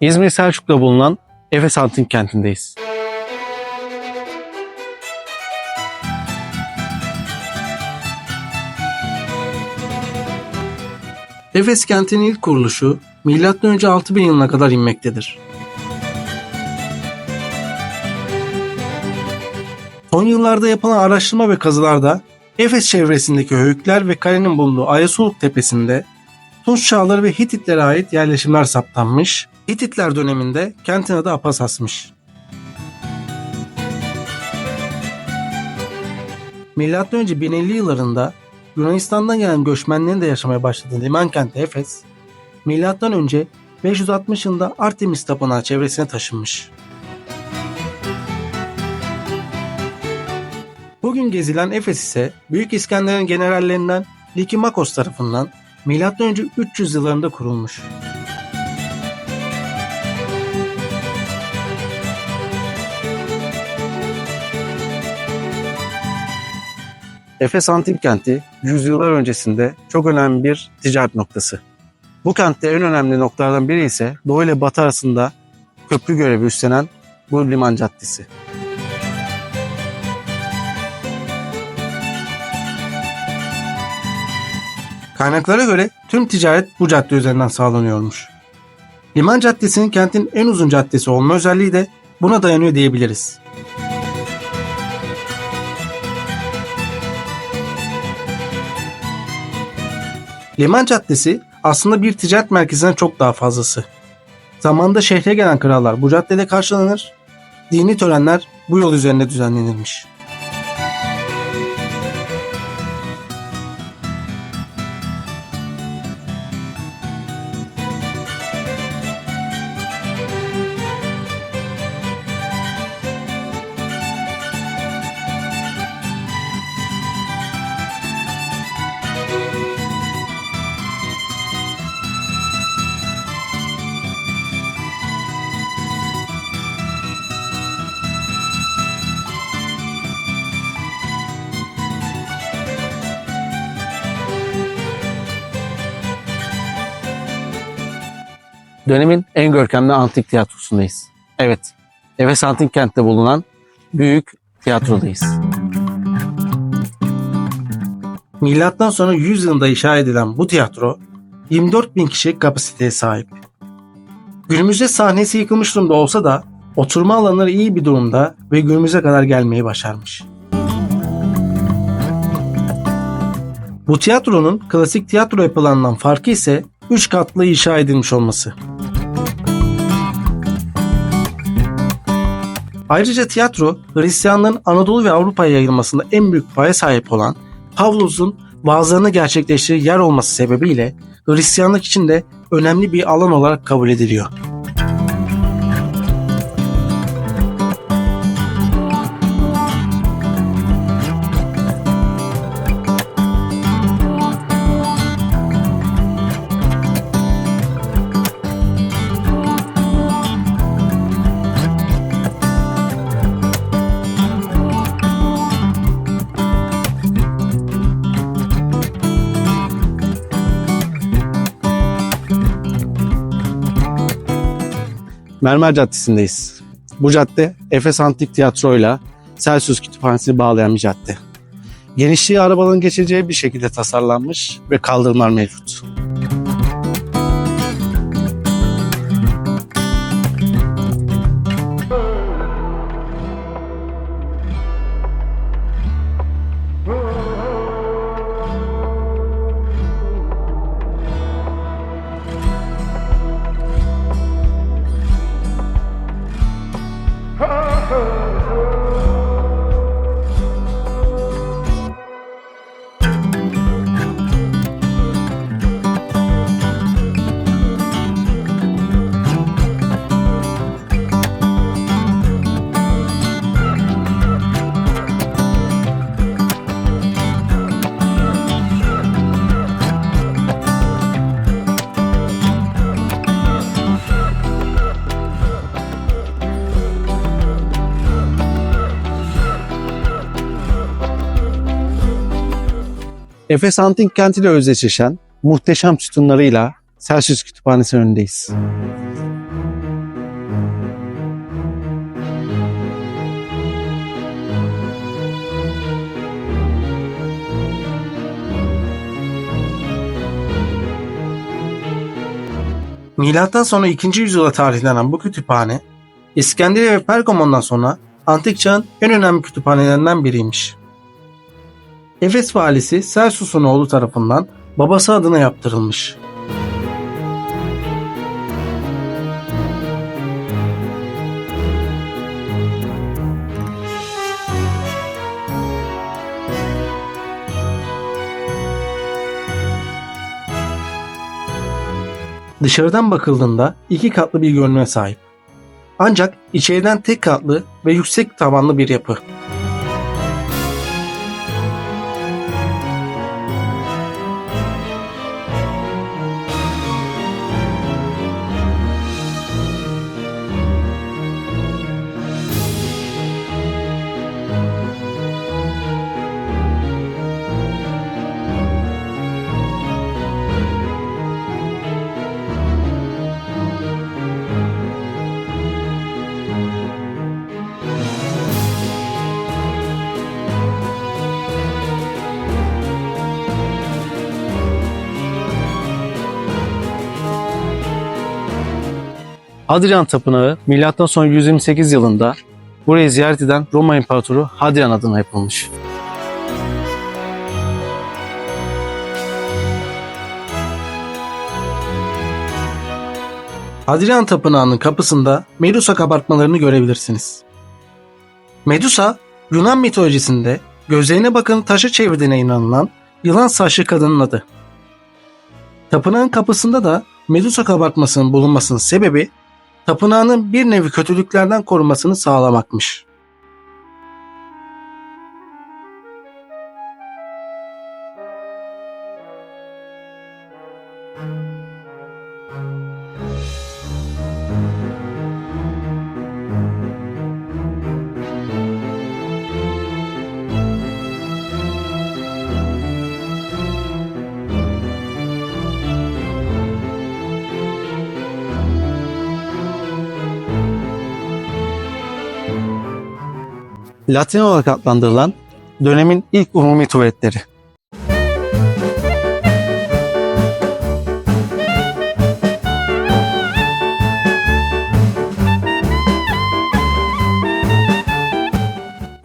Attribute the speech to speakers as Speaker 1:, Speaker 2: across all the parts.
Speaker 1: İzmir Selçuk'ta bulunan Efes Antik Kenti'ndeyiz.
Speaker 2: Efes kentinin ilk kuruluşu M.Ö. 6000 yılına kadar inmektedir. Son yıllarda yapılan araştırma ve kazılarda Efes çevresindeki höyükler ve kalenin bulunduğu Ayasuluk tepesinde Tunç çağları ve Hititlere ait yerleşimler saptanmış. Hititler döneminde kentin adı Apasas'mış. M.Ö. 1050 yıllarında Yunanistan'dan gelen göçmenlerin de yaşamaya başladığı liman kenti Efes, M.Ö. 560 yılında Artemis Tapınağı çevresine taşınmış. Bugün gezilen Efes ise Büyük İskender'in generallerinden Likimakos tarafından M.Ö. 300 yıllarında kurulmuş.
Speaker 1: Efes Antik Kenti yüzyıllar öncesinde çok önemli bir ticaret noktası. Bu kentte en önemli noktalardan biri ise Doğu ile Batı arasında köprü görevi üstlenen bu liman caddesi.
Speaker 2: Kaynaklara göre tüm ticaret bu cadde üzerinden sağlanıyormuş. Liman Caddesi'nin kentin en uzun caddesi olma özelliği de buna dayanıyor diyebiliriz. Liman Caddesi aslında bir ticaret merkezinden çok daha fazlası. Zamanında şehre gelen krallar bu caddede karşılanır, dini törenler bu yol üzerinde düzenlenirmiş.
Speaker 1: Dönemin en görkemli antik tiyatrosundayız. Evet, Efes Antik Kent'te bulunan büyük tiyatrodayız.
Speaker 2: Milattan sonra 100 yılında inşa edilen bu tiyatro 24 bin kişilik kapasiteye sahip. Günümüzde sahnesi yıkılmış durumda olsa da oturma alanları iyi bir durumda ve günümüze kadar gelmeyi başarmış. Bu tiyatronun klasik tiyatro yapılarından farkı ise 3 katlı inşa edilmiş olması. Ayrıca tiyatro Hristiyanlığın Anadolu ve Avrupa'ya yayılmasında en büyük paya sahip olan Pavlus'un vaazlarını gerçekleştirdiği yer olması sebebiyle Hristiyanlık için de önemli bir alan olarak kabul ediliyor.
Speaker 1: Mermer Caddesi'ndeyiz. Bu cadde Efes Antik Tiyatro'yla Celsius Kütüphanesi'ni bağlayan bir cadde. Genişliği arabanın geçeceği bir şekilde tasarlanmış ve kaldırımlar mevcut. Efes Antik Kenti ile özdeşleşen muhteşem sütunlarıyla Celsius Kütüphanesi önündeyiz.
Speaker 2: Milattan sonra 2. yüzyıla tarihlenen bu kütüphane, İskenderiye ve Pergamon'dan sonra antik çağın en önemli kütüphanelerinden biriymiş. Efes valisi Celsus'un oğlu tarafından babası adına yaptırılmış. Dışarıdan bakıldığında iki katlı bir görünüme sahip. Ancak içeriden tek katlı ve yüksek tavanlı bir yapı.
Speaker 1: Hadrian Tapınağı sonra 128 yılında burayı ziyaret eden Roma İmparatoru Hadrian adına yapılmış.
Speaker 2: Hadrian Tapınağı'nın kapısında Medusa kabartmalarını görebilirsiniz. Medusa, Yunan mitolojisinde gözlerine bakın taşı çevirdiğine inanılan yılan saçlı kadının adı. Tapınağın kapısında da Medusa kabartmasının bulunmasının sebebi tapınağının bir nevi kötülüklerden korunmasını sağlamakmış.
Speaker 1: Latin olarak adlandırılan dönemin ilk umumi tuvaletleri.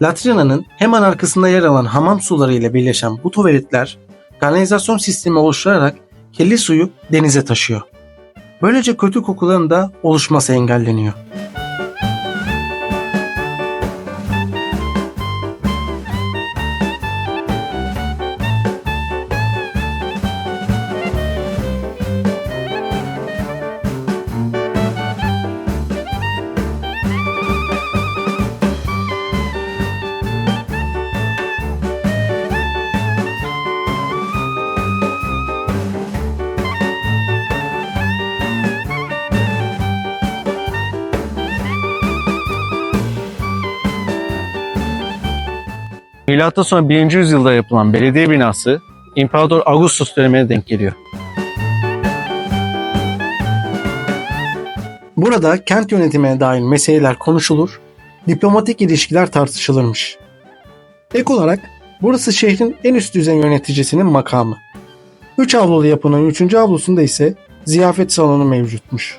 Speaker 2: Latrina'nın hemen arkasında yer alan hamam suları ile birleşen bu tuvaletler kanalizasyon sistemi oluşturarak kirli suyu denize taşıyor. Böylece kötü kokuların da oluşması engelleniyor.
Speaker 1: Milattan sonra 1. yüzyılda yapılan belediye binası İmparator Augustus dönemine denk geliyor.
Speaker 2: Burada kent yönetimine dair meseleler konuşulur, diplomatik ilişkiler tartışılırmış. Ek olarak burası şehrin en üst düzey yöneticisinin makamı. Üç avlulu yapının üçüncü avlusunda ise ziyafet salonu mevcutmuş.